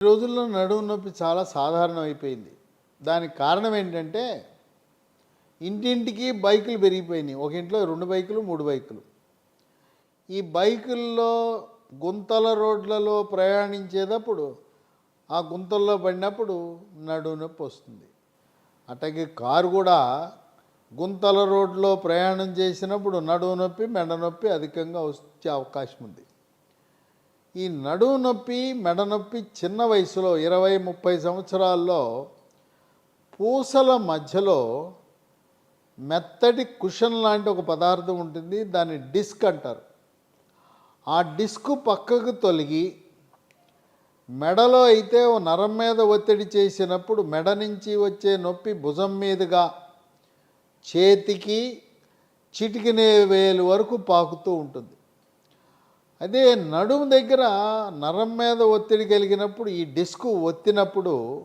ఈ రోజుల్లో నడుము నొప్పి చాలా సాధారణం అయిపోయింది దానికి కారణం ఏంటంటే ఇంటింటికి బైకులు పెరిగిపోయినాయి. ఒక ఇంట్లో రెండు బైకులు మూడు బైకులు. ఈ బైకుల్లో గుంతల రోడ్లలో ప్రయాణించేటప్పుడు ఆ గుంతల్లో పడినప్పుడు నడుము నొప్పి వస్తుంది. అట్లాగే కారు కూడా గుంతల రోడ్లో ప్రయాణం చేసినప్పుడు నడుము నొప్పి మెడ నొప్పి అధికంగా వచ్చే అవకాశం ఉంది. ఈ నడుము నొప్పి మెడ నొప్పి చిన్న వయసులో ఇరవై ముప్పై సంవత్సరాల్లో పూసల మధ్యలో మెత్తటి కుషన్ లాంటి ఒక పదార్థం ఉంటుంది దాన్ని డిస్క్ అంటారు. ఆ డిస్క్ పక్కకు తొలగి మెడలో అయితే ఓ నరం మీద ఒత్తిడి చేసినప్పుడు మెడ నుంచి వచ్చే నొప్పి భుజం మీదుగా చేతికి చిటికినే వేలు వరకు పాకుతూ ఉంటుంది. అదే నడుము దగ్గర నరం మీద ఒత్తిడి కలిగినప్పుడు ఈ డిస్క్ ఒత్తినప్పుడు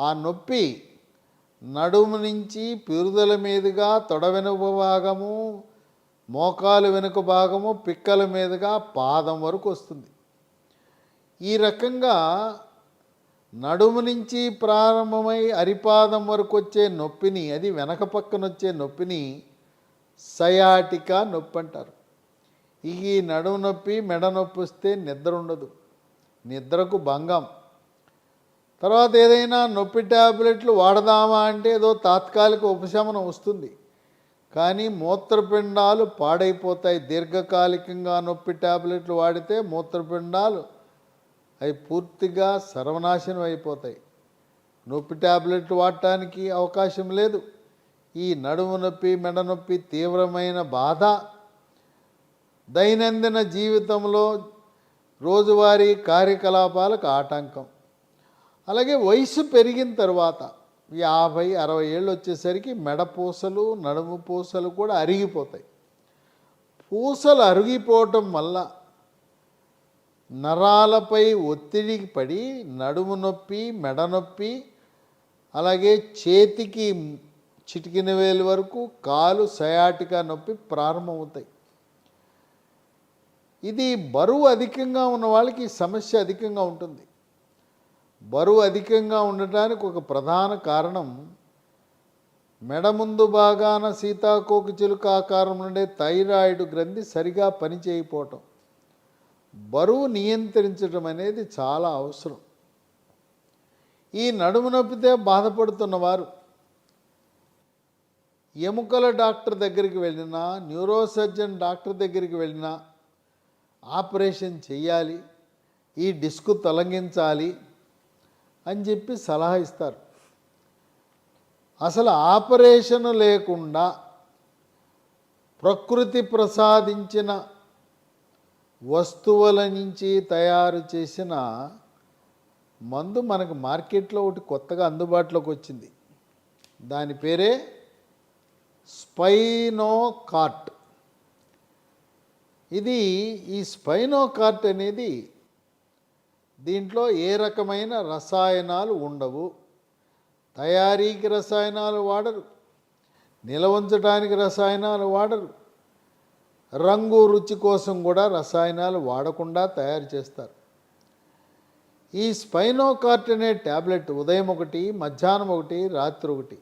ఆ నొప్పి నడుము నుంచి పిరుదల మీదుగా తొడ వెనుక భాగము మోకాలు వెనుక భాగము పిక్కల మీదుగా పాదం వరకు వస్తుంది. ఈ రకంగా నడుము నుంచి ప్రారంభమై అరిపాదం వరకు వచ్చే నొప్పిని అది వెనక పక్కన వచ్చే నొప్పిని సయాటికా నొప్పి అంటారు. ఈ నడుము నొప్పి మెడ నొప్పి వస్తే నిద్ర ఉండదు. నిద్రకు భంగం. తర్వాత ఏదైనా నొప్పి ట్యాబ్లెట్లు వాడదామా అంటే ఏదో తాత్కాలిక ఉపశమనం వస్తుంది. కానీ మూత్రపిండాలు పాడైపోతాయి. దీర్ఘకాలికంగా నొప్పి ట్యాబ్లెట్లు వాడితే మూత్రపిండాలు అవి పూర్తిగా సర్వనాశనం అయిపోతాయి. నొప్పి ట్యాబ్లెట్లు వాడటానికి అవకాశం లేదు. ఈ నడుము నొప్పి మెడ నొప్పి తీవ్రమైన బాధ దైనందిన జీవితంలో రోజువారీ కార్యకలాపాలకు ఆటంకం. అలాగే వయసు పెరిగిన తర్వాత యాభై అరవై ఏళ్ళు వచ్చేసరికి మెడ పూసలు నడుము పూసలు కూడా అరిగిపోతాయి. పూసలు అరిగిపోవటం వల్ల నరాలపై ఒత్తిడి పడి నడుము నొప్పి మెడ నొప్పి అలాగే చేతికి చిటికిన వేలు వరకు కాలు సయాటిగా నొప్పి ప్రారంభమవుతాయి. ఇది బరువు అధికంగా ఉన్న వాళ్ళకి సమస్య అధికంగా ఉంటుంది. బరువు అధికంగా ఉండటానికి ఒక ప్రధాన కారణం మెడ ముందు భాగాన సీతాకోక చిలుక ఆకారం నుండే థైరాయిడ్ గ్రంథి సరిగా పనిచేయకపోవటం బరువు నియంత్రించడం అనేది చాలా అవసరం. ఈ నడుము నొప్పితే బాధపడుతున్నవారు ఎముకల డాక్టర్ దగ్గరికి వెళ్ళినా న్యూరోసర్జన్ డాక్టర్ దగ్గరికి వెళ్ళినా ఆపరేషన్ చేయాలి ఈ డిస్క్ తొలగించాలి అని చెప్పి సలహా ఇస్తారు. అసలు ఆపరేషన్ లేకుండా ప్రకృతి ప్రసాదించిన వస్తువుల నుంచి తయారు చేసిన మందు మనకు మార్కెట్లో ఒకటి కొత్తగా అందుబాటులోకి వచ్చింది. దాని పేరే స్పైనోకార్ట్. ఇది ఈ స్పైనోకార్ట్ అనేది దీంట్లో ఏ రకమైన రసాయనాలు ఉండవు. తయారీకి రసాయనాలు వాడరు. నిలవంచడానికి రసాయనాలు వాడరు. రంగు రుచి కోసం కూడా రసాయనాలు వాడకుండా తయారు చేస్తారు. ఈ స్పైనోకార్ట్ అనే ట్యాబ్లెట్ ఉదయం ఒకటి మధ్యాహ్నం ఒకటి రాత్రి ఒకటి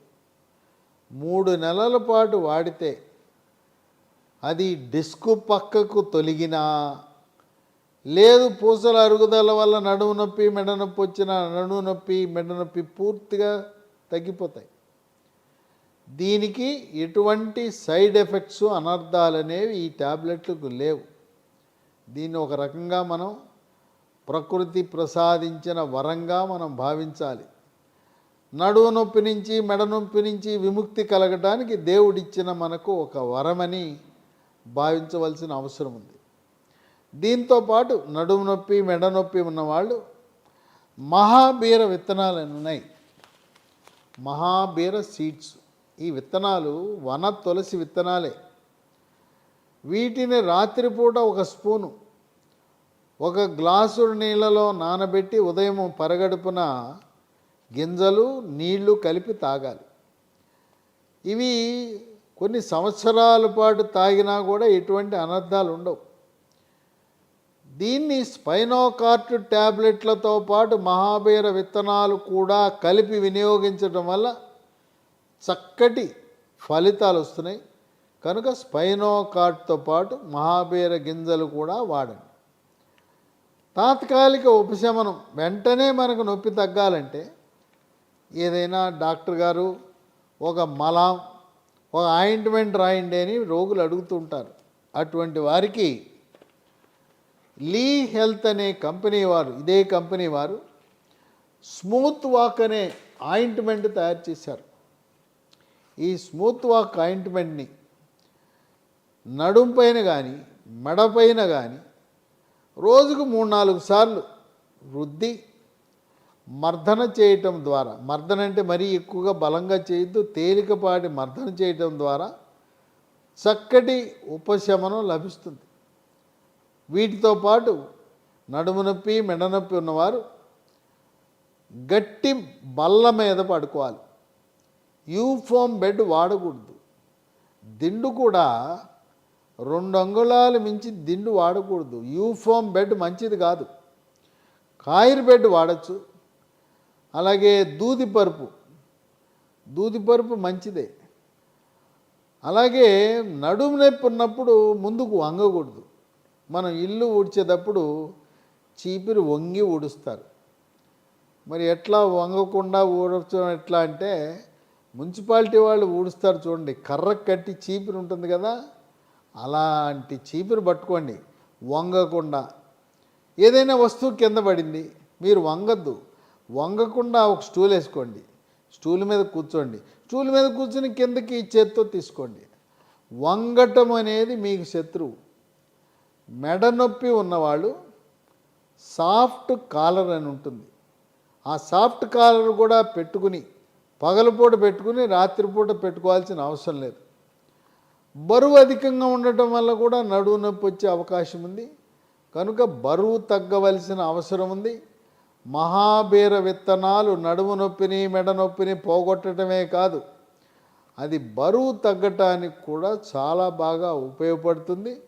మూడు నెలల పాటు వాడితే అది డిస్కు పక్కకు తొలగినా లేదు పూసల అరుగుదల వల్ల నడుము నొప్పి మెడ నొప్పి వచ్చిన నడుము నొప్పి మెడ నొప్పి పూర్తిగా తగ్గిపోతాయి. దీనికి ఎటువంటి సైడ్ ఎఫెక్ట్స్ అనర్థాలు అనేవి ఈ ట్యాబ్లెట్లకు లేవు. దీన్ని ఒక రకంగా మనం ప్రకృతి ప్రసాదించిన వరంగా మనం భావించాలి. నడువు నొప్పి నుంచి మెడ నొప్పి నుంచి విముక్తి కలగటానికి దేవుడిచ్చిన మనకు ఒక వరమని భావించవలసిన అవసరం ఉంది. దీంతో పాటు నడుము నొప్పి మెడ నొప్పి ఉన్నవాళ్ళు మహాబీర విత్తనాలు ఉన్నాయి మహాబీర సీడ్స్. ఈ విత్తనాలు వన తులసి విత్తనాలే. వీటిని రాత్రిపూట ఒక స్పూను ఒక గ్లాసు నీళ్ళలో నానబెట్టి ఉదయం పరగడుపున గింజలు నీళ్ళు కలిపి తాగాలి. ఇవి కొన్ని సంవత్సరాల పాటు తాగినా కూడా ఎటువంటి అనర్థాలు ఉండవు. దీన్ని స్పైనోకార్ట్ ట్యాబ్లెట్లతో పాటు మహాబీర విత్తనాలు కూడా కలిపి వినియోగించడం వల్ల చక్కటి ఫలితాలు వస్తున్నాయి. కనుక స్పైనోకార్ట్తో పాటు మహాబీర గింజలు కూడా వాడండి. తాత్కాలిక ఉపశమనం వెంటనే మనకు నొప్పి తగ్గాలంటే ఏదైనా డాక్టర్ గారు ఒక మలాం ఒక ఆయింట్మెంట్ రాయండి అని రోగులు అడుగుతుంటారు అటువంటి వారికి లీ హెల్త్ అనే కంపెనీ వారు ఇదే కంపెనీ వారు స్మూత్ వాక్ అనే ఆయింట్మెంట్ తయారు చేశారు. ఈ స్మూత్ వాక్ ఆయింట్మెంట్ని నడుం పైన కానీ మెడపైన కానీ రోజుకు మూడు నాలుగు సార్లు రుద్ది మర్దన చేయటం ద్వారా మర్దన అంటే మరీ ఎక్కువగా బలంగా చేయొద్దు తేలికపాటి మర్దన చేయటం ద్వారా చక్కటి ఉపశమనం లభిస్తుంది. వీటితో పాటు నడుము నొప్పి మెడ నొప్పి ఉన్నవారు గట్టి బల్ల మీద పడుకోవాలి. యూఫామ్ బెడ్ వాడకూడదు. దిండు కూడా రెండు అంగుళాలు మించి దిండు వాడకూడదు. యూఫామ్ బెడ్ మంచిది కాదు. కాయిర్ బెడ్ వాడచ్చు. అలాగే దూది పరుపు. దూది పరుపు మంచిదే. అలాగే నడుము నొప్పి ఉన్నప్పుడు ముందుకు వంగకూడదు. మనం ఇల్లు ఊడ్చేటప్పుడు చీపిరి వంగి ఊడుస్తారు. మరి ఎట్లా వంగకుండా ఊడచడం ఎట్లా అంటే మున్సిపాలిటీ వాళ్ళు ఊడుస్తారు చూడండి కర్ర కట్టి చీపిరి ఉంటుంది కదా అలాంటి చీపిరి పట్టుకోండి వంగకుండా. ఏదైనా వస్తువు కింద పడింది మీరు వంగద్దు. వంగకుండా ఒక స్టూల్ వేసుకోండి. స్టూల్ మీద కూర్చోండి. స్టూల్ మీద కూర్చుని కిందకి చేత్తో తీసుకోండి. వంగటం అనేది మీకు శత్రువు. మెడ నొప్పి ఉన్నవాళ్ళు సాఫ్ట్ కాలర్ అని ఉంటుంది. ఆ సాఫ్ట్ కాలర్ కూడా పెట్టుకుని పగలపూట పెట్టుకుని రాత్రిపూట పెట్టుకోవాల్సిన అవసరం లేదు. బరువు అధికంగా ఉండటం వల్ల కూడా నడువు నొప్పి వచ్చే అవకాశం ఉంది. కనుక బరువు తగ్గవలసిన అవసరం ఉంది. మహాబీర విత్తనాలు నడుము నొప్పిని మెడ నొప్పిని పోగొట్టడమే కాదు అది బరువు తగ్గటానికి కూడా చాలా బాగా ఉపయోగపడుతుంది.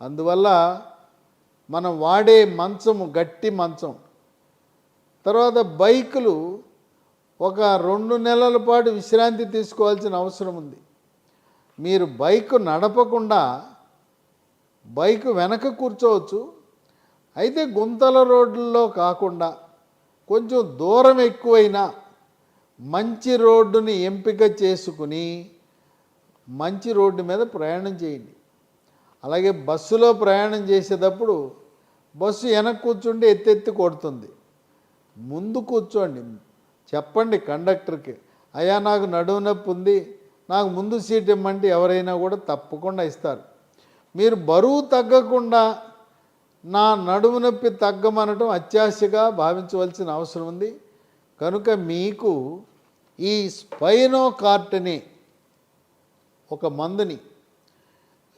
అందువల్ల మనం వాడే మంచము గట్టి మంచం. తర్వాత బైకులు ఒక రెండు నెలల పాటు విశ్రాంతి తీసుకోవాల్సిన అవసరం ఉంది. మీరు బైక్ నడపకుండా బైక్ వెనక కూర్చోవచ్చు అయితే గుంతల రోడ్లలో కాకుండా కొంచెం దూరం ఎక్కువైనా మంచి రోడ్డుని ఎంపిక చేసుకుని మంచి రోడ్డు మీద ప్రయాణం చేయండి. అలాగే బస్సులో ప్రయాణం చేసేటప్పుడు బస్సు వెనక్కి కూర్చుంటే ఎత్తెత్తి కొడుతుంది. ముందు కూర్చోండి. చెప్పండి కండక్టర్కి అయ్యా నాకు నడుము నొప్పి ఉంది నాకు ముందు సీట్ ఇమ్మంటే ఎవరైనా కూడా తప్పకుండా ఇస్తారు. మీరు బరువు తగ్గకుండా నా నడుము నొప్పి తగ్గమనటం అత్యాశగా భావించవలసిన అవసరం ఉంది. కనుక మీకు ఈ స్పైనో కార్ట్ని ఒక మందుని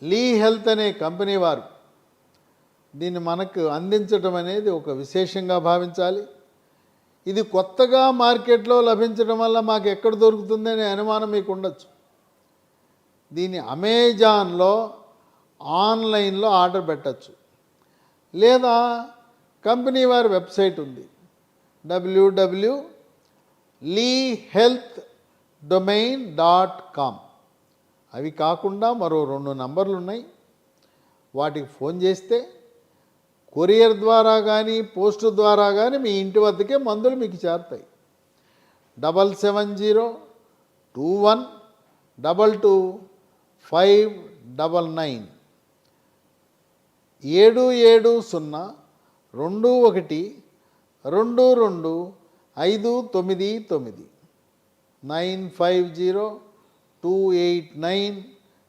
లీ హెల్త్ అనే కంపెనీ వారు దీన్ని మనకు అందించడం అనేది ఒక విశేషంగా భావించాలి. ఇది కొత్తగా మార్కెట్లో లభించడం వల్ల మాకు ఎక్కడ దొరుకుతుందనే అనుమానం మీకు ఉండొచ్చు. దీన్ని అమెజాన్లో ఆన్లైన్లో ఆర్డర్ పెట్టచ్చు. లేదా కంపెనీ వారి వెబ్సైట్ ఉంది. W W Lee health domain dot com అవి కాకుండా మరో రెండు నంబర్లు ఉన్నాయి. వాటికి ఫోన్ చేస్తే కొరియర్ ద్వారా కానీ పోస్ట్ ద్వారా కానీ మీ ఇంటి వద్దకే మందులు మీకు చేరుతాయి. Double seven zero two one double two five double nine ఏడు ఏడు సున్నా రెండు ఒకటి రెండు రెండు ఐదు తొమ్మిది తొమ్మిది. Nine five zero two eight nine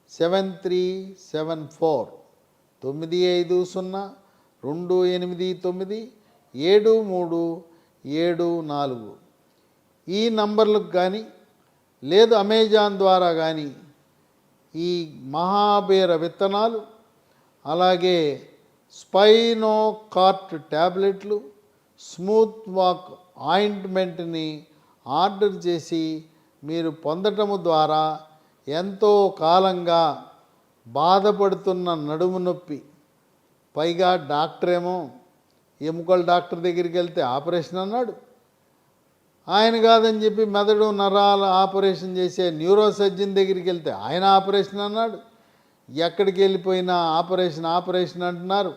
seven three seven four. తొమ్మిది ఐదు సున్నా రెండు ఎనిమిది తొమ్మిది ఏడు మూడు ఏడు నాలుగు. ఈ నంబర్లకు కానీ లేదు అమెజాన్ ద్వారా కానీ ఈ మహాబీర విత్తనాలు అలాగే స్పైనో కార్ట్ ట్యాబ్లెట్లు స్మూత్ వాక్ ఆయింట్మెంట్ని ఆర్డర్ చేసి మీరు పొందటము ద్వారా ఎంతో కాలంగా బాధపడుతున్న నడుము నొప్పి. పైగా డాక్టర్ ఏమో ఎముకల డాక్టర్ దగ్గరికి వెళ్తే ఆపరేషన్ అన్నాడు. ఆయన కాదని చెప్పి మెదడు నరాలు ఆపరేషన్ చేసే న్యూరో సర్జన్ దగ్గరికి వెళ్తే ఆయన ఆపరేషన్ అన్నాడు. ఎక్కడికి వెళ్ళిపోయినా ఆపరేషన్ ఆపరేషన్ అంటున్నారు.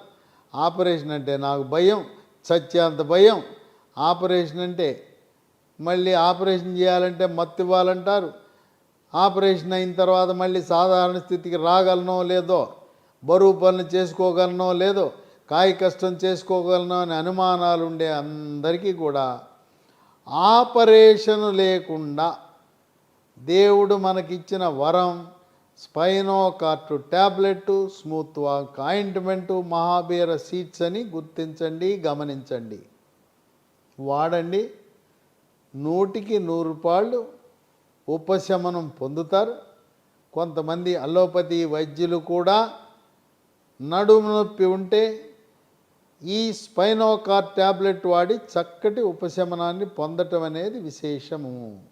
ఆపరేషన్ అంటే నాకు భయం చచ్చేంత భయం. ఆపరేషన్ అంటే మళ్ళీ ఆపరేషన్ చేయాలంటే మత్తు ఇవ్వాలంటారు. ఆపరేషన్ అయిన తర్వాత మళ్ళీ సాధారణ స్థితికి రాగలనో లేదో బరువు పనులు చేసుకోగలనో లేదో కాయ కష్టం చేసుకోగలనో అని అనుమానాలు ఉండే అందరికీ కూడా ఆపరేషన్ లేకుండా దేవుడు మనకిచ్చిన వరం Spino cart tablet smooth walk ointment Mahabeera seeds అని గుర్తించండి గమనించండి. వాడండి. నూటికి నూరు రూపాయలు ఉపశమనం పొందుతారు. కొంతమంది అలోపతి వైద్యులు కూడా నడుము నొప్పి ఉంటే ఈ స్పైనోకార్ ట్యాబ్లెట్ వాడి చక్కటి ఉపశమనాన్ని పొందటం అనేది విశేషము.